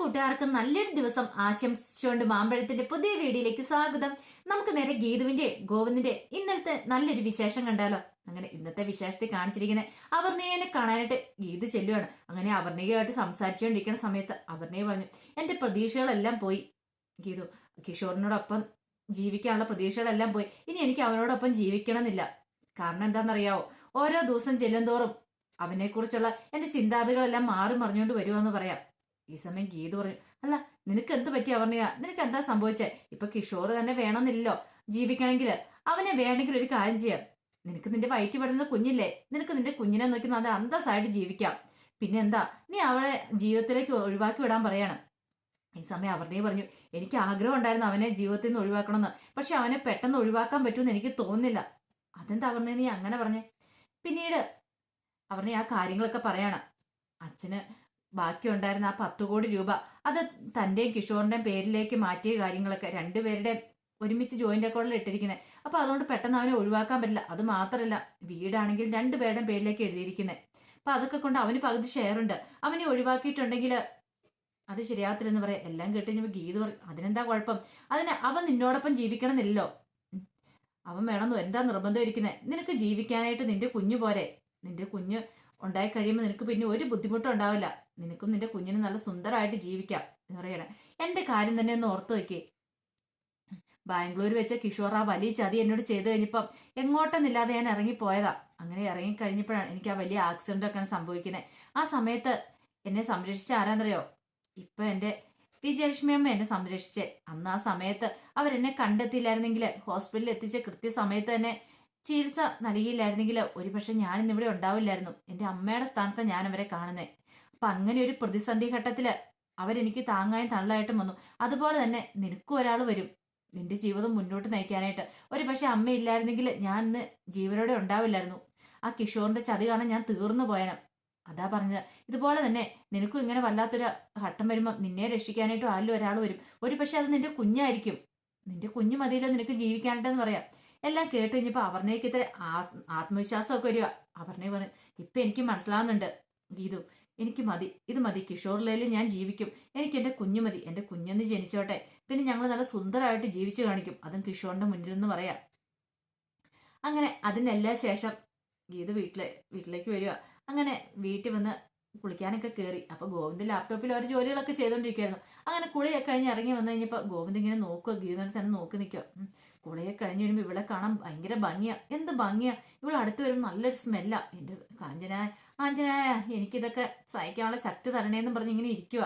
കൂട്ടുകാർക്കും നല്ലൊരു ദിവസം ആശംസിച്ചുകൊണ്ട് മാമ്പഴത്തിന്റെ പുതിയ വീഡിയോയിലേക്ക് സ്വാഗതം. നമുക്ക് നേരെ ഗീതുവിന്റെ ഗോവിന്ദിന്റെ ഇന്നലത്തെ നല്ലൊരു വിശേഷം കണ്ടാലോ? അങ്ങനെ ഇന്നത്തെ വിശേഷത്തെ കാണിച്ചിരിക്കുന്നത് അവർണയെ കാണാനായിട്ട് ഗീതു ചെല്ലുവാണ്. അങ്ങനെ അവർണയുമായിട്ട് സംസാരിച്ചുകൊണ്ടിരിക്കുന്ന സമയത്ത് അവർണയെ പറഞ്ഞു എന്റെ പ്രതീക്ഷകളെല്ലാം പോയി. ഗീതു കിഷോറിനോടൊപ്പം ജീവിക്കാനുള്ള പ്രതീക്ഷകളെല്ലാം പോയി. ഇനി എനിക്ക് അവനോടൊപ്പം ജീവിക്കണമെന്നില്ല. കാരണം എന്താണെന്നറിയാവോ? ഓരോ ദിവസം ചെല്ലും തോറും അവനെക്കുറിച്ചുള്ള എന്റെ ചിന്താഗതികളെല്ലാം മാറി മറിഞ്ഞുകൊണ്ട് വരുമെന്ന് പറയാം. ഈ സമയം ഗീത പറഞ്ഞു അല്ല നിനക്ക് എന്ത് പറ്റി അവർണിക നിനക്ക് എന്താ സംഭവിച്ചേ? ഇപ്പൊ കിഷോർ തന്നെ വേണമെന്നില്ലല്ലോ ജീവിക്കണമെങ്കിൽ അവനെ വേണമെങ്കിൽ ഒരു കാര്യം ചെയ്യാം. നിനക്ക് നിന്റെ വയറ്റി പെടുന്ന കുഞ്ഞില്ലേ? നിനക്ക് നിന്റെ കുഞ്ഞിനെ നോക്കി നല്ല അന്തസ്സായിട്ട് ജീവിക്കാം. പിന്നെ എന്താ നീ അവളെ ജീവിതത്തിലേക്ക് ഒഴിവാക്കി വിടാൻ പറയാണ്. ഈ സമയം അവരുടെ പറഞ്ഞു എനിക്ക് ആഗ്രഹം ഉണ്ടായിരുന്നു അവനെ ജീവിതത്തിൽ നിന്ന് ഒഴിവാക്കണമെന്ന്. പക്ഷെ അവനെ പെട്ടെന്ന് ഒഴിവാക്കാൻ പറ്റുമെന്ന് എനിക്ക് തോന്നുന്നില്ല. അതെന്താ പറഞ്ഞ നീ അങ്ങനെ പറഞ്ഞേ? പിന്നീട് അവരുടെ ആ കാര്യങ്ങളൊക്കെ പറയാണ്. അച്ഛന് ബാക്കി ഉണ്ടായിരുന്ന ആ പത്ത് കോടി രൂപ അത് തന്റെയും കിഷോറിന്റെയും പേരിലേക്ക് മാറ്റിയ കാര്യങ്ങളൊക്കെ രണ്ടുപേരുടെ ഒരുമിച്ച് ജോയിന്റ് അക്കൗണ്ടിൽ ഇട്ടിരിക്കുന്നത് അപ്പോൾ അതുകൊണ്ട് പെട്ടെന്ന് അവനെ ഒഴിവാക്കാൻ പറ്റില്ല. അത് മാത്രമല്ല വീടാണെങ്കിൽ രണ്ടുപേരുടെയും പേരിലേക്ക് എഴുതിയിരിക്കുന്നത് അപ്പോൾ അതൊക്കെ കൊണ്ട് അവന് പകുതി ഷെയർ ഉണ്ട്. അവനെ ഒഴിവാക്കിയിട്ടുണ്ടെങ്കിൽ അത് ശരിയാത്തില്ലെന്ന് പറയാം. എല്ലാം കേട്ട് കഴിഞ്ഞപ്പോൾ ഗീത് പറയും അതിനെന്താ കുഴപ്പം? അതിന് അവൻ നിന്നോടൊപ്പം ജീവിക്കണമെന്നില്ലല്ലോ. എന്നില്ലല്ലോ അവൻ വേണമെന്ന് എന്താ നിർബന്ധം ഇരിക്കുന്നത് നിനക്ക് ജീവിക്കാനായിട്ട് നിന്റെ കുഞ്ഞു പോരെ. നിന്റെ കുഞ്ഞ് ഉണ്ടായി കഴിയുമ്പോൾ നിനക്ക് പിന്നെ ഒരു ബുദ്ധിമുട്ടും ഉണ്ടാവില്ല. നിനക്കും നിന്റെ കുഞ്ഞിനും നല്ല സുന്ദരമായിട്ട് ജീവിക്കാം എന്ന് പറയണേ. എന്റെ കാര്യം തന്നെ ഒന്ന് ഓർത്ത് വെക്കേ. ബാംഗ്ലൂർ വെച്ച കിഷോർ ആ വലിയ ചതി എന്നോട് ചെയ്തു കഴിഞ്ഞപ്പം എങ്ങോട്ടെന്നില്ലാതെ ഞാൻ ഇറങ്ങിപ്പോയതാ. അങ്ങനെ ഇറങ്ങി കഴിഞ്ഞപ്പോഴാണ് എനിക്ക് ആ വലിയ ആക്സിഡന്റ് ഒക്കെ സംഭവിക്കുന്നത് ആ സമയത്ത് എന്നെ സംരക്ഷിച്ച ആരാന്നറിയോ? ഇപ്പൊ എന്റെ വിജയലക്ഷ്മി അമ്മ എന്നെ സംരക്ഷിച്ചേ. അന്ന് ആ സമയത്ത് അവരെന്നെ കണ്ടെത്തിയില്ലായിരുന്നെങ്കിൽ ഹോസ്പിറ്റലിൽ എത്തിച്ച കൃത്യസമയത്ത് തന്നെ ചികിത്സ നൽകിയില്ലായിരുന്നെങ്കിൽ ഒരുപക്ഷെ ഇന്നിവിടെ ഉണ്ടാവില്ലായിരുന്നു. എന്റെ അമ്മയുടെ സ്ഥാനത്ത് ഞാൻ അവരെ കാണുന്നത് അപ്പം അങ്ങനെ ഒരു പ്രതിസന്ധി ഘട്ടത്തിൽ അവരെനിക്ക് താങ്ങായും തള്ളായിട്ടും വന്നു. അതുപോലെ തന്നെ നിനക്കും ഒരാൾ വരും. നിന്റെ ജീവിതം മുന്നോട്ട് നയിക്കാനായിട്ട്. ഒരു പക്ഷെ അമ്മയില്ലായിരുന്നെങ്കിൽ ഞാൻ ഇന്ന് ജീവനോടെ ഉണ്ടാവില്ലായിരുന്നു. ആ കിഷോറിന്റെ ചതി കാരണം ഞാൻ തീർന്നു പോയനം. അതാ പറഞ്ഞത്. ഇതുപോലെ തന്നെ നിനക്കും ഇങ്ങനെ വല്ലാത്തൊരു ഘട്ടം വരുമ്പോൾ നിന്നെ രക്ഷിക്കാനായിട്ടും ആരിലും ഒരാൾ വരും. ഒരു പക്ഷെ അത് നിന്റെ കുഞ്ഞായിരിക്കും. നിന്റെ കുഞ്ഞു മതിയല്ലോ നിനക്ക് ജീവിക്കാനായിട്ടെന്ന് പറയാം. എല്ലാം കേട്ട് കഴിഞ്ഞപ്പോൾ അവർണയ്ക്ക് ഇത്ര ആത്മവിശ്വാസം ആത്മവിശ്വാസമൊക്കെ വരിക. അവർണെ പറഞ്ഞു ഇപ്പൊ എനിക്ക് മനസ്സിലാവുന്നുണ്ട്. ഗീതു എനിക്ക് മതി. ഇത് മതി. കിഷോറിലേലും ഞാൻ ജീവിക്കും. എനിക്ക് എന്റെ കുഞ്ഞു മതി. എന്റെ കുഞ്ഞെന്ന് ജനിച്ചോട്ടെ. പിന്നെ ഞങ്ങൾ നല്ല സുന്ദരമായിട്ട് ജീവിച്ചു കാണിക്കും. അതും കിഷോറിന്റെ മുന്നിൽ നിന്ന് പറയാം. അങ്ങനെ അതിനെല്ലാം ശേഷം ഗീത വീട്ടിലെ വീട്ടിലേക്ക് വരിക. അങ്ങനെ വീട്ടിൽ വന്ന് കുളിക്കാനൊക്കെ കയറി അപ്പൊ ഗോവിന്ദ് ലാപ്ടോപ്പിൽ ഒരു ജോലികളൊക്കെ ചെയ്തോണ്ടിരിക്കുകയായിരുന്നു അങ്ങനെ കുളിയൊക്കെ കഴിഞ്ഞ് ഇറങ്ങി വന്നു കഴിഞ്ഞപ്പോൾ ഗോവിന്ദ് ഇങ്ങനെ നോക്കുക ഗീതനെ തന്നെ നോക്കി നിൽക്കുക കുളിയൊക്കെ കഴിഞ്ഞ് വരുമ്പോൾ ഇവിടെ കാണാൻ ഭയങ്കര ഭംഗിയാ. എന്ത് ഭംഗിയാ? ഇവിടെ അടുത്ത് വരുമ്പോൾ നല്ലൊരു സ്മെല്ലാ എന്റെ കാഞ്ചനായ ആഞ്ചനായ എനിക്കിതൊക്കെ സഹിക്കാനുള്ള ശക്തി തരണേന്നും പറഞ്ഞ് ഇങ്ങനെ ഇരിക്കുക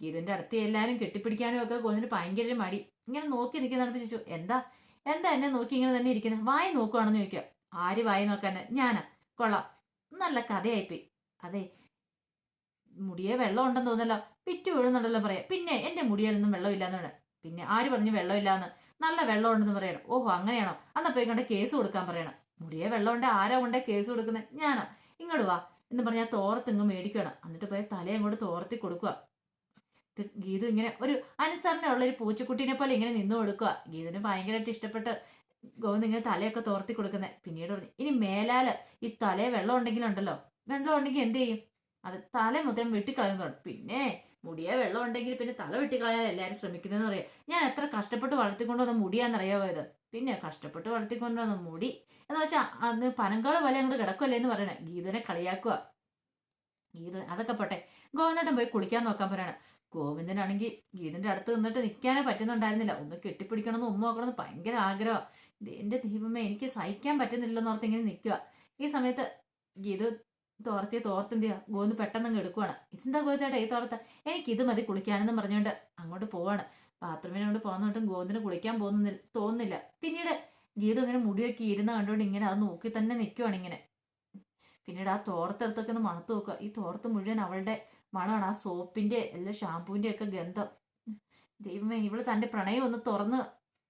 ഗീതന്റെ അടുത്ത് എല്ലാവരും കെട്ടിപ്പിടിക്കാനും ഒക്കെ ഗോവിന്ദിന് ഭയങ്കര മടി. ഇങ്ങനെ നോക്കി നിൽക്കുന്നതാണ് ചോദിച്ചു എന്താ? എന്താ എന്നെ നോക്കി ഇങ്ങനെ തന്നെ ഇരിക്കുന്നത് വായി നോക്കുവാണെന്ന് ചോദിക്കുക ആര് വായി നോക്കാൻ ഞാനാ. കൊള്ളാം. നല്ല കഥയായിപ്പോയി. അതെ മുടിയെ വെള്ളം ഉണ്ടെന്ന് തോന്നല്ലോ പിറ്റു വീഴുന്നുണ്ടല്ലോ പറയാം. പിന്നെ എന്റെ മുടിയിലൊന്നും വെള്ളമില്ലാന്ന് പറയാം പിന്നെ ആര് പറഞ്ഞു വെള്ളമില്ലാന്ന്? നല്ല വെള്ളം ഉണ്ടെന്ന് പറയണം. ഓഹോ അങ്ങനെയാണോ? അന്നാ പോയി കേസ് കൊടുക്കാൻ പറയണം. മുടിയെ വെള്ളം ഉണ്ട് ആരാ കൊണ്ടേ കേസ് കൊടുക്കുന്നത് ഞാനാ. ഇങ്ങോട്ട് വാ. എന്ന് പറഞ്ഞാൽ തോർത്തിങ്ങ് മേടിക്കണം. എന്നിട്ട് പോയി തലയും അങ്ങോട്ട് തോർത്തി കൊടുക്കുക. ഗീതു ഇങ്ങനെ ഒരു അനുസരണയുള്ള ഒരു പൂച്ചക്കുട്ടീനെ പോലെ ഇങ്ങനെ നിന്ന് കൊടുക്കുക. ഗീതിന് ഭയങ്കരമായിട്ട് ഇഷ്ടപ്പെട്ട് ഗോവിന്ദ് ഇങ്ങനെ തലയൊക്കെ തോർത്തി കൊടുക്കുന്നത് പിന്നീട് പറഞ്ഞു ഇനി മേലാൽ ഈ തലയെ വെള്ളം ഉണ്ടെങ്കിലുണ്ടല്ലോ. വെള്ളം ഉണ്ടെങ്കിൽ എന്ത് ചെയ്യും? അത് തല മൊത്തം വെട്ടിക്കളയുന്നതാണ് പിന്നെ മുടിയെ വെള്ളം ഉണ്ടെങ്കിൽ പിന്നെ തല വെട്ടിക്കളയാൻ എല്ലാവരും ശ്രമിക്കുന്നതെന്ന് പറയാം. ഞാൻ എത്ര കഷ്ടപ്പെട്ട് വളർത്തിക്കൊണ്ടുവന്ന മുടിയാന്നറിയാവോ ഇത്? പിന്നെ കഷ്ടപ്പെട്ട് വളർത്തിക്കൊണ്ടുവന്ന മുടി എന്ന് വെച്ചാൽ അന്ന് പനങ്കാൾ പോലെ അങ്ങോട്ട് കിടക്കുമല്ലേ എന്ന് പറയണേ. ഗീതനെ കളിയാക്കുക. ഗീത അതൊക്കെ പോട്ടെ. ഗോവിന്ദൻ പോയി കുളിക്കാൻ നോക്കാൻ പറയണേ. ഗോവിന്ദനാണെങ്കിൽ ഗീതന്റെ അടുത്ത് നിന്നിട്ട് നിൽക്കാനേ പറ്റുന്നുണ്ടായിരുന്നില്ല. ഒന്ന് കെട്ടിപ്പിടിക്കണമെന്ന് ഉമ്മ നോക്കണമെന്ന് ഭയങ്കര ആഗ്രഹം എന്റെ ദൈവമേ എനിക്ക് സഹിക്കാൻ പറ്റുന്നില്ലെന്ന് ഓർത്ത് ഇങ്ങനെ നിൽക്കുക ഈ സമയത്ത് ഗീത് തോർത്തിയ തോർത്തെന്തിയാ ഗോന്ന് പെട്ടെന്ന് അങ്ങ് എടുക്കുവാണ്. ഇതെന്താ ഗോചേട്ടാ ഈ തോർത്ത? എനിക്ക് ഇത് മതി കുളിക്കാനെന്ന് പറഞ്ഞുകൊണ്ട് അങ്ങോട്ട് പോവാണ്. ബാത്റൂമിനെ കൊണ്ട് പോകുന്നോട്ടും ഗോന്തിന് കുളിക്കാൻ പോകുന്നില്ല തോന്നുന്നില്ല. പിന്നീട് ഗീത ഇങ്ങനെ മുടിയൊക്കെ ഇരുന്ന് കണ്ടുകൊണ്ട് ഇങ്ങനെ അത് നോക്കി തന്നെ നിൽക്കുവാണ് ഇങ്ങനെ. പിന്നീട് ആ തോർത്തെടുത്തൊക്കെ ഒന്ന് മണത്ത് നോക്കുക. ഈ തോർത്ത് മുഴുവൻ അവളുടെ മണമാണ്. ആ സോപ്പിന്റെ എല്ലാ ഷാമ്പൂവിന്റെ ഒക്കെ ഗന്ധം. ദൈവമേ ഇവൾ തന്റെ പ്രണയം ഒന്ന് തുറന്ന്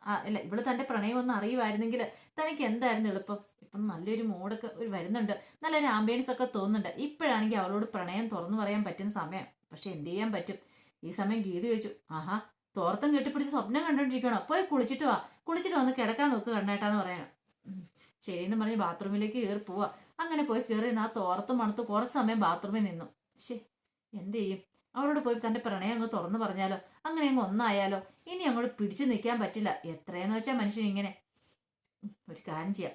അല്ല ഇവൾ പ്രണയം ഒന്ന് അറിയുമായിരുന്നെങ്കിൽ തനിക്ക് എന്തായിരുന്നു എളുപ്പം? ഇപ്പം നല്ലൊരു മോഡൊക്കെ ഒരു വരുന്നുണ്ട്. നല്ലൊരു ആംബിയൻസ് ഒക്കെ തോന്നുന്നുണ്ട്. ഇപ്പോഴാണെങ്കിൽ അവളോട് പ്രണയം തുറന്നു പറയാൻ പറ്റുന്ന സമയം. പക്ഷെ എന്ത് ചെയ്യാൻ പറ്റും? ഈ സമയം ഗീത ചോദിച്ചു ആഹാ തോർത്തം കെട്ടിപ്പിടിച്ച് സ്വപ്നം കണ്ടോണ്ടിരിക്കണോ പോയി കുളിച്ചിട്ട് വാ. കുളിച്ചിട്ട് വന്ന് കിടക്കാൻ നോക്ക് കണ്ണേട്ടാന്ന് പറയണം. ശരിയെന്ന് പറഞ്ഞ് ബാത്റൂമിലേക്ക് കയറി പോവാ. അങ്ങനെ പോയി കയറി ആ തോർത്ത് മണത്ത് കുറച്ച് സമയം ബാത്റൂമിൽ നിന്നു. ശേ എന്ത് ചെയ്യും? അവളോട് പോയി തന്റെ പ്രണയം അങ്ങ് തുറന്നു പറഞ്ഞാലോ? അങ്ങനെ അങ്ങ് ഒന്നായാലോ? ഇനി അങ്ങോട്ട് പിടിച്ചു നിൽക്കാൻ പറ്റില്ല. എത്രയെന്ന് വെച്ചാൽ മനുഷ്യൻ ഇങ്ങനെ. ഒരു കാര്യം ചെയ്യാം.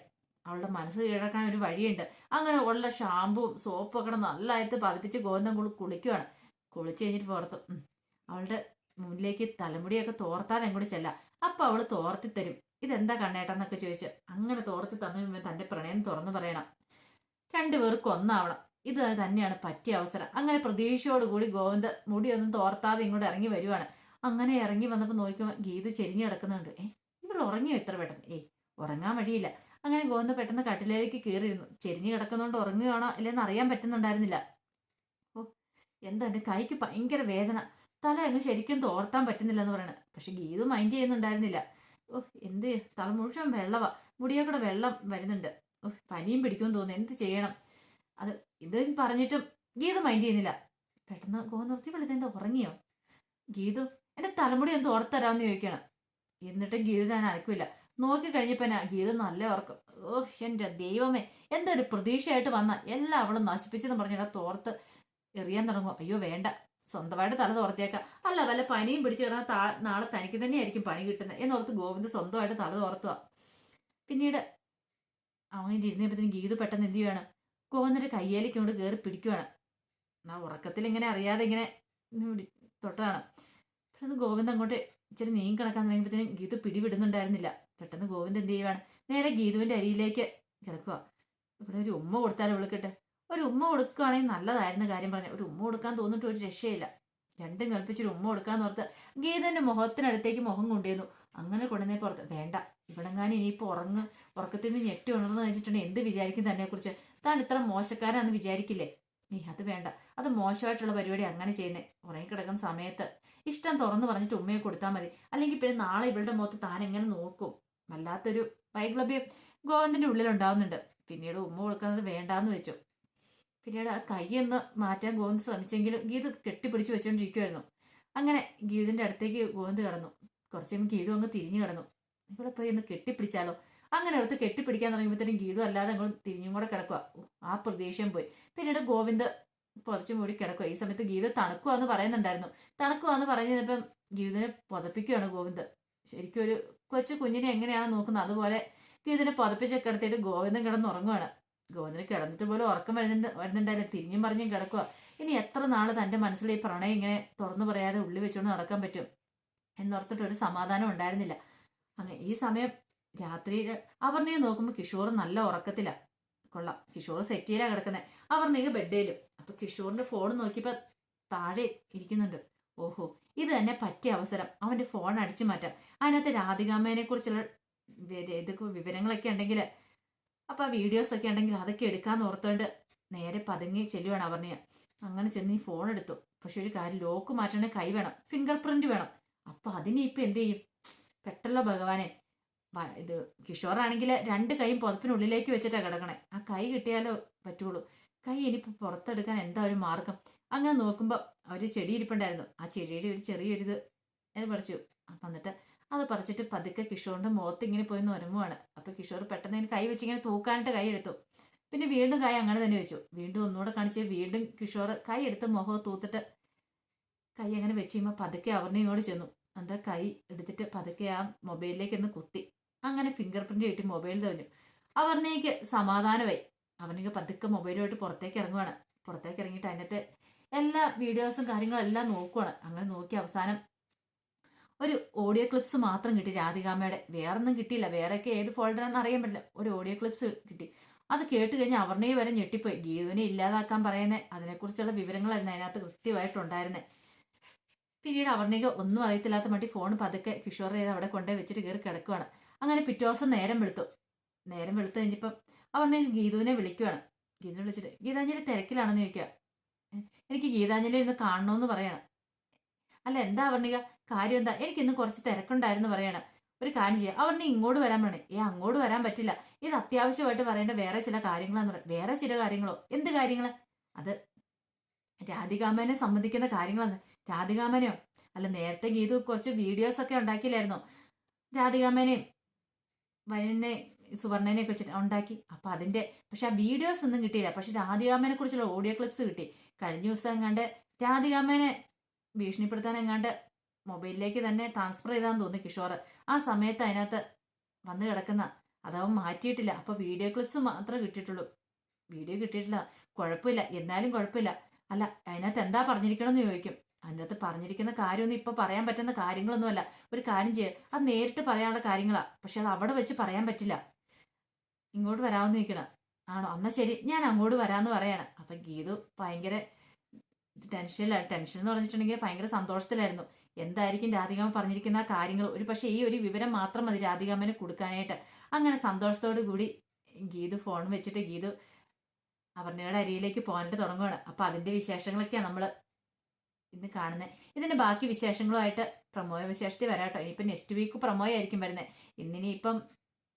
അവളുടെ മനസ്സ് കീഴടക്കാൻ ഒരു വഴിയുണ്ട്. അങ്ങനെ ഉള്ള ഷാമ്പുവും സോപ്പും ഒക്കെ നല്ലതായിട്ട് പതിപ്പിച്ച് ഗോതം കുളി കുളിക്കുവാണ്. കുളിച്ച് കഴിഞ്ഞിട്ട് പുറത്ത് അവളുടെ മുന്നിലേക്ക് തലമുടിയൊക്കെ തോർത്താതെ അങ്ങോട്ട് ചെല്ലാം. അപ്പൊ അവൾ തോർത്തി തരും. ഇതെന്താ കണ്ണേട്ടെന്നൊക്കെ ചോദിച്ച്. അങ്ങനെ തോർത്തി തന്നു തന്റെ പ്രണയം തുറന്നു പറയണം. രണ്ടുപേർക്കും ഒന്നാവണം. ഇത് തന്നെയാണ് പറ്റിയ അവസരം. അങ്ങനെ പ്രതീക്ഷയോടുകൂടി ഗോവിന്ദ് മുടിയൊന്നും തോർത്താതെ ഇങ്ങോട്ട് ഇറങ്ങി വരുവാണ്. അങ്ങനെ ഇറങ്ങി വന്നപ്പോൾ നോക്കുമ്പോൾ ഗീത് ചെരിഞ്ഞു കിടക്കുന്നുണ്ട്. ഏ ഇവൾ ഉറങ്ങിയോ ഇത്ര പെട്ടെന്ന്? ഏയ് ഉറങ്ങാൻ വഴിയില്ല. അങ്ങനെ ഗോവിന്ദ് പെട്ടെന്ന് കട്ടിലേക്ക് കയറിയിരുന്നു ചെരിഞ്ഞു കിടക്കുന്നതുകൊണ്ട് ഉറങ്ങുകയാണോ ഇല്ലെന്ന് അറിയാൻ പറ്റുന്നുണ്ടായിരുന്നില്ല. ഓ എന്താ എന്റെ കൈക്ക് ഭയങ്കര വേദന. തല അങ്ങ് ശരിക്കും തോർത്താൻ പറ്റുന്നില്ല എന്ന് പറയണത് പക്ഷെ ഗീതു മൈൻഡ് ചെയ്യുന്നുണ്ടായിരുന്നില്ല. ഓ എന്ത് തല മുഴുവൻ വെള്ളവാ. മുടിയെ വെള്ളം വരുന്നുണ്ട്. ഓ പനിയും പിടിക്കുമെന്ന് തോന്നുന്നു. എന്ത് ചെയ്യണം? അത് ഇത് പറഞ്ഞിട്ടും ഗീതു മൈൻഡ് ചെയ്യുന്നില്ല. പെട്ടെന്ന് ഗോന്നുർത്തി വിളിതെന്താ ഉറങ്ങിയോ? ഗീതു എന്റെ തലമുടി ഒന്ന് ഓർത്തരാന്ന് ചോദിക്കണം എന്നിട്ടും ഗീതു ഞാൻ അനക്കില്ല. നോക്കി കഴിഞ്ഞപ്പോ ഞാൻ ഗീതു നല്ല ഉറക്കം. ഓ എന്റെ ദൈവമേ എന്തൊരു പ്രതീക്ഷയായിട്ട് വന്ന എല്ലാം അവളും നശിപ്പിച്ചെന്ന് പറഞ്ഞ തോർത്ത് എറിയാൻ തുടങ്ങും. അയ്യോ വേണ്ട. സ്വന്തമായിട്ട് തല തോർത്തിയേക്കാം. അല്ല വല്ല പനിയും പിടിച്ചു കിടന്ന നാളെ തനിക്ക് തന്നെയായിരിക്കും പണി കിട്ടുന്നത് എന്നോർത്ത് ഗോവിന്ദ് സ്വന്തമായിട്ട് തല തോർത്തുക പിന്നീട് അവൻ ഇരുന്നപ്പോഴത്തേനും ഗീതു പെട്ടെന്ന് എന്ത് ചെയ്യുവാണ്? ഗോവിന്ദന്റെ കയ്യേലേക്ക് കൊണ്ട് കയറി പിടിക്കുവാണ് എന്നാ ഉറക്കത്തിൽ ഇങ്ങനെ അറിയാതെ ഇങ്ങനെ തൊട്ടതാണ്. പെട്ടെന്ന് ഗോവിന്ദ് അങ്ങോട്ട് ഇച്ചിരി നീങ്ങി കിടക്കാൻ തുടങ്ങിയപ്പോഴത്തേനും ഗീതു പിടിവിടുന്നുണ്ടായിരുന്നില്ല. പെട്ടെന്ന് ഗോവിന്ദ് എന്ത് ചെയ്യുവാണ്? നേരെ ഗീതുവിന്റെ അരിയിലേക്ക് കിടക്കുക ഇവിടെ ഒരു ഉമ്മ കൊടുത്താലും വിളിക്കട്ടെ ഒരു ഉമ്മ കൊടുക്കുകയാണെങ്കിൽ നല്ലതായിരുന്ന കാര്യം പറഞ്ഞു. ഒരു ഉമ്മ കൊടുക്കാൻ തോന്നിട്ട് ഒരു രക്ഷയില്ല. രണ്ടും കൽപ്പിച്ചൊരു ഉമ്മ കൊടുക്കാന്ന് ഓർത്ത് ഗീതന്റെ മുഖത്തിനടുത്തേക്ക് മുഖം കൊണ്ടുവന്നു. അങ്ങനെ കൊണ്ടുവന്നേ പുറത്ത്. വേണ്ട. ഇവിടെങ്ങാനും ഇനിയിപ്പോൾ ഉറങ്ങ് ഉറക്കത്തിൽ നിന്ന് ഞെട്ടി ഉണർന്നു വെച്ചിട്ടുണ്ടെങ്കിൽ എന്ത് വിചാരിക്കും തന്നെ കുറിച്ച് താൻ ഇത്ര മോശക്കാരാന്ന് വിചാരിക്കില്ലേ? നീ അത് വേണ്ട. അത് മോശമായിട്ടുള്ള പരിപാടി അങ്ങനെ ചെയ്യുന്നേ. ഉറങ്ങിക്കിടക്കുന്ന സമയത്ത് ഇഷ്ടം തുറന്നു പറഞ്ഞിട്ട് ഉമ്മയെ കൊടുത്താൽ മതി. അല്ലെങ്കിൽ പിന്നെ നാളെ ഇവളുടെ മുഖത്ത് താൻ എങ്ങനെ നോക്കും? വല്ലാത്തൊരു വൈക്ലഭ്യം ഗോവിന്ദന്റെ ഉള്ളിലുണ്ടാവുന്നുണ്ട്. പിന്നീട് ഉമ്മ കൊടുക്കുന്നത് വേണ്ടാന്ന് വെച്ചു. പിന്നീട് ആ കൈയൊന്ന് മാറ്റാൻ ഗോവിന്ദ് ശ്രമിച്ചെങ്കിലും ഗീത് കെട്ടിപ്പിടിച്ച് വെച്ചുകൊണ്ടിരിക്കുമായിരുന്നു അങ്ങനെ ഗീതിന്റെ അടുത്തേക്ക് ഗോവിന്ദ് കടന്നു. കുറച്ച് കഴിയുമ്പോൾ ഗീതു അങ്ങ് തിരിഞ്ഞു കിടന്നു. ഇവിടെ പോയി ഒന്ന് കെട്ടിപ്പിടിച്ചാലോ? അങ്ങനെ അടുത്ത് കെട്ടിപ്പിടിക്കാൻ തുടങ്ങിയപ്പോഴത്തേനും ഗീതു അല്ലാതെ അങ്ങോട്ട് തിരിഞ്ഞും കൂടെ കിടക്കുക ആ പ്രതീക്ഷയും പോയി. പിന്നീട് ഗോവിന്ദ് പുതച്ചു മൂടി കിടക്കുക ഈ സമയത്ത് ഗീത തണുക്കുക എന്ന് പറയുന്നുണ്ടായിരുന്നു. തണുക്കുക എന്ന് പറഞ്ഞപ്പം ഗീതിനെ പുതപ്പിക്കുകയാണ് ഗോവിന്ദ്. ശരിക്കും ഒരു കൊച്ചു കുഞ്ഞിനെ എങ്ങനെയാണ് നോക്കുന്നത്? അതുപോലെ ഗീതിനെ പുതപ്പിച്ച് കിടത്തിയിട്ട് ഗോവിന്ദൻ കിടന്നുറങ്ങുകയാണ് ഗോവിന്ദന് കിടന്നിട്ട് പോലും ഉറക്കം വരുന്നുണ്ട് വരുന്നുണ്ടായിരുന്നു. തിരിഞ്ഞും പറഞ്ഞും കിടക്കുക ഇനി എത്ര നാൾ തന്റെ മനസ്സിൽ ഈ പ്രണയം ഇങ്ങനെ തുറന്നു പറയാതെ ഉള്ളി വെച്ചുകൊണ്ട് നടക്കാൻ പറ്റും എന്നോർത്തിട്ട് ഒരു സമാധാനം ഉണ്ടായിരുന്നില്ല. അങ്ങനെ ഈ സമയം രാത്രിയിൽ അവർണിയെ നോക്കുമ്പോൾ കിഷോർ നല്ല ഉറക്കത്തില. കൊള്ളാം. കിഷോർ സെറ്റിയിലാണ് കിടക്കുന്നത് അവർണയ്ക്ക് ബെഡേലും. അപ്പൊ കിഷോറിന്റെ ഫോൺ നോക്കിയപ്പോ താഴെ ഇരിക്കുന്നുണ്ട്. ഓഹോ ഇത് തന്നെ പറ്റിയ അവസരം. അവന്റെ ഫോൺ അടിച്ചു മാറ്റാം. അതിനകത്ത് രാധികാമ്മേനെ കുറിച്ചുള്ള ഇതൊക്കെ വിവരങ്ങളൊക്കെ ഉണ്ടെങ്കിൽ അപ്പൊ ആ വീഡിയോസ് ഒക്കെ ഉണ്ടെങ്കിൽ അതൊക്കെ എടുക്കാന്ന് ഓർത്തോണ്ട് നേരെ പതുങ്ങി ചെല്ലുവാണ് അവർണിയ അങ്ങനെ ചെന്ന് ഈ ഫോൺ എടുത്തു. പക്ഷെ ഒരു കാര്യം ലോക്ക് മാറ്റണേ കൈ വേണം. ഫിംഗർ പ്രിന്റ് വേണം. അപ്പൊ അതിനെ ഇപ്പൊ എന്ത് ചെയ്യും? പെട്ടല്ലോ ഭഗവാനെ. ഇത് കിഷോറാണെങ്കിൽ രണ്ട് കൈയും പുതപ്പിനുള്ളിലേക്ക് വെച്ചിട്ടാണ് കിടക്കണേ. ആ കൈ കിട്ടിയാലോ പറ്റുള്ളൂ. കൈ ഇനിയിപ്പോൾ പുറത്തെടുക്കാൻ എന്താ ഒരു മാർഗം? അങ്ങനെ നോക്കുമ്പോൾ ഒരു ചെടി ഇരിപ്പുണ്ടായിരുന്നു ആ ചെടിയുടെ ഒരു ചെറിയൊരിത് അത് പറിച്ചു. അപ്പം എന്നിട്ട് അത് പറിച്ചിട്ട് പതുക്കെ കിഷോറിന്റെ മുഖത്ത് ഇങ്ങനെ പോയി നൊരമുവാണ് അപ്പോൾ കിഷോർ പെട്ടെന്ന് ഇങ്ങനെ കൈ വെച്ച് ഇങ്ങനെ തൂക്കാനായിട്ട് കൈ എടുത്തു. പിന്നെ വീണ്ടും കൈ അങ്ങനെ തന്നെ വെച്ചു. വീണ്ടും ഒന്നുകൂടെ കാണിച്ച് വീണ്ടും കിഷോർ കൈ എടുത്ത് മുഖം തൂത്തിട്ട് കൈ അങ്ങനെ വെച്ച് കഴിയുമ്പോൾ പതുക്കെ അവരുടെ ഇങ്ങോട്ട് ചെന്നു. എന്താ കൈ എടുത്തിട്ട് പതുക്കെ ആ മൊബൈലിലേക്ക് ഒന്ന് കുത്തി. അങ്ങനെ ഫിംഗർ പ്രിന്റ് കിട്ടി മൊബൈൽ തെളിഞ്ഞു അവർണയ്ക്ക് സമാധാനമായി. അവനിക്ക് പതുക്കെ മൊബൈലുമായിട്ട് പുറത്തേക്ക് ഇറങ്ങുവാണ്. പുറത്തേക്ക് ഇറങ്ങിയിട്ട് അതിനകത്തെ എല്ലാ വീഡിയോസും കാര്യങ്ങളും എല്ലാം നോക്കുവാണ്. അങ്ങനെ നോക്കി അവസാനം ഒരു ഓഡിയോ ക്ലിപ്സ് മാത്രം കിട്ടി രാധികാമ്മയുടെ. വേറൊന്നും കിട്ടിയില്ല. വേറെയൊക്കെ ഏത് ഫോൾഡറാണെന്ന് അറിയാൻ പറ്റില്ല. ഒരു ഓഡിയോ ക്ലിപ്സ് കിട്ടി. അത് കേട്ട് കഴിഞ്ഞാൽ അവർണയെ വരെ ഞെട്ടിപ്പോയി. ഗീതുവിനെ ഇല്ലാതാക്കാൻ പറയുന്നത് അതിനെക്കുറിച്ചുള്ള വിവരങ്ങളായിരുന്നു അതിനകത്ത് കൃത്യമായിട്ടുണ്ടായിരുന്നത് പിന്നീട് അവർണിക ഒന്നും അറിയത്തില്ലാത്ത മട്ടി ഫോൺ പതുക്കെ കിഷോർ ചെയ്ത് അവിടെ കൊണ്ടുപോയി വെച്ചിട്ട് കയറി കിടക്കുവാണ്. അങ്ങനെ പിറ്റേ ദിവസം നേരം വെളുത്തു. നേരം വെളുത്ത് കഴിഞ്ഞപ്പം അവർണ ഗീതുവിനെ വിളിക്കുകയാണ് ഗീതുവിനെ വിളിച്ചിട്ട് ഗീതാഞ്ജലി തിരക്കിലാണെന്ന് ചോദിക്കുക "ഏ, എനിക്ക് ഗീതാഞ്ജലി ഇന്ന് കാണണമെന്ന് പറയണം. അല്ല എന്താ അവർണിക കാര്യം എന്താ? എനിക്ക് ഇന്ന് കുറച്ച് തിരക്കുണ്ടായിരുന്നു പറയണം. ഒരു കാര്യം ചെയ്യാം. അവർണി ഇങ്ങോട്ട് വരാൻ പറയണേ ഏ അങ്ങോട്ട് വരാൻ പറ്റില്ല. ഇത് അത്യാവശ്യമായിട്ട് പറയേണ്ട വേറെ ചില കാര്യങ്ങളാന്ന് പറയാം വേറെ ചില കാര്യങ്ങളോ? എന്ത് കാര്യങ്ങൾ അത് രാധികാമനെ സംബന്ധിക്കുന്ന കാര്യങ്ങളാണ് രാധികാമനെയോ അല്ല നേരത്തെ ഗീതു കുറച്ച് വീഡിയോസ് ഒക്കെ ഉണ്ടാക്കിയില്ലായിരുന്നോ? രാധികാമ്മനെയും വരുണിനെ സുവർണനെ ഒക്കെ വെച്ചിട്ട് ഉണ്ടാക്കി. അപ്പൊ അതിന്റെ പക്ഷെ ആ വീഡിയോസ് ഒന്നും കിട്ടിയില്ല. പക്ഷെ രാധികാമനെ കുറിച്ചുള്ള ഓഡിയോ ക്ലിപ്സ് കിട്ടി. കഴിഞ്ഞ ദിവസം കണ്ട് രാധികാമനെ ഭീഷണിപ്പെടുത്താൻ എങ്ങാണ്ട് മൊബൈലിലേക്ക് തന്നെ ട്രാൻസ്ഫർ ചെയ്താന്ന് തോന്നി കിഷോർ ആ സമയത്ത് അതിനകത്ത് വന്നു കിടക്കുന്ന അതവൻ മാറ്റിയിട്ടില്ല. അപ്പൊ വീഡിയോ ക്ലിപ്സ് മാത്രമേ കിട്ടിയിട്ടുള്ളൂ. വീഡിയോ കിട്ടിയിട്ടില്ല. കുഴപ്പമില്ല. എന്നാലും കുഴപ്പമില്ല. അല്ല അതിനകത്ത് എന്താ പറഞ്ഞിരിക്കണമെന്ന് ചോദിക്കും. അതിനകത്ത് പറഞ്ഞിരിക്കുന്ന കാര്യമൊന്നും ഇപ്പൊ പറയാൻ പറ്റുന്ന കാര്യങ്ങളൊന്നുമല്ല. ഒരു കാര്യം ചെയ്യുക അത് നേരിട്ട് പറയാനുള്ള കാര്യങ്ങളാ. പക്ഷെ അത് അവിടെ വെച്ച് പറയാൻ പറ്റില്ല. ഇങ്ങോട്ട് വരാമെന്ന് നിൽക്കണം ആണോ? എന്നാ ശരി. ഞാൻ അങ്ങോട്ട് വരാമെന്ന് പറയാണ്. അപ്പൊ ഗീതു ഭയങ്കര ടെൻഷനിലാണ് ടെൻഷൻ എന്ന് പറഞ്ഞിട്ടുണ്ടെങ്കിൽ ഭയങ്കര സന്തോഷത്തിലായിരുന്നു. എന്തായിരിക്കും രാധികാമൻ പറഞ്ഞിരിക്കുന്ന കാര്യങ്ങൾ? ഒരു പക്ഷേ ഈ ഒരു വിവരം മാത്രം മതി രാധികാമന് കൊടുക്കാനായിട്ട്. അങ്ങനെ സന്തോഷത്തോടു കൂടി ഗീതു ഫോൺ വെച്ചിട്ട് ഗീതു അപർണയുടെ അരിയിലേക്ക് പോകാനായിട്ട് തുടങ്ങുകയാണ് അപ്പൊ അതിന്റെ വിശേഷങ്ങളൊക്കെയാണ് നമ്മൾ ഇന്ന് കാണുന്നത് ഇതിന്റെ ബാക്കി വിശേഷങ്ങളുമായിട്ട് പ്രമോയ വിശേഷത്തിൽ വരാട്ടോ. ഇനിയിപ്പം നെക്സ്റ്റ് വീക്ക് പ്രമോയ ആയിരിക്കും വരുന്നത് ഇന്നിനി ഇപ്പം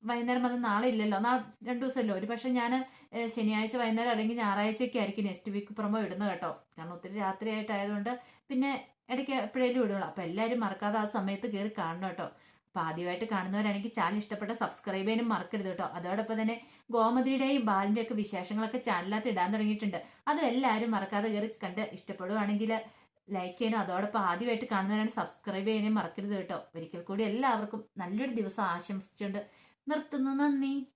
വൈകുന്നേരം വന്ന് നാളെ ഇല്ലല്ലോ. നാളെ രണ്ടു ദിവസമല്ലോ? ഒരു പക്ഷേ ഞാൻ ശനിയാഴ്ച വൈകുന്നേരം അല്ലെങ്കിൽ ഞായറാഴ്ചയൊക്കെ ആയിരിക്കും നെക്സ്റ്റ് വീക്ക് പ്രമോ ഇടുന്നത് കേട്ടോ. കാരണം ഒത്തിരി രാത്രിയായിട്ടായതുകൊണ്ട് പിന്നെ ഇടയ്ക്ക് എപ്പോഴേലും ഇടുകയുള്ളൂ അപ്പോൾ എല്ലാവരും മറക്കാതെ ആ സമയത്ത് കയറി കാണണം കേട്ടോ. അപ്പം ആദ്യമായിട്ട് കാണുന്നവരാണെങ്കിൽ ചാനൽ ഇഷ്ടപ്പെട്ട സബ്സ്ക്രൈബ് ചെയ്യാനും മറക്കരുത് കേട്ടോ. അതോടൊപ്പം തന്നെ ഗോമതിയുടെയും ബാലിന്റെയൊക്കെ വിശേഷങ്ങളൊക്കെ ചാനലിനകത്ത് ഇടാൻ തുടങ്ങിയിട്ടുണ്ട്. അതും എല്ലാവരും മറക്കാതെ കയറി കണ്ട് ഇഷ്ടപ്പെടുവാണെങ്കിൽ ലൈക്ക് ചെയ്യാനും അതോടൊപ്പം ആദ്യമായിട്ട് കാണുന്നവരാണ് സബ്സ്ക്രൈബ് ചെയ്യാനും മറക്കരുത് കേട്ടോ. ഒരിക്കൽ കൂടി എല്ലാവർക്കും നല്ലൊരു ദിവസം ആശംസിച്ചുകൊണ്ട് നിർത്തുന്നു. നന്ദി.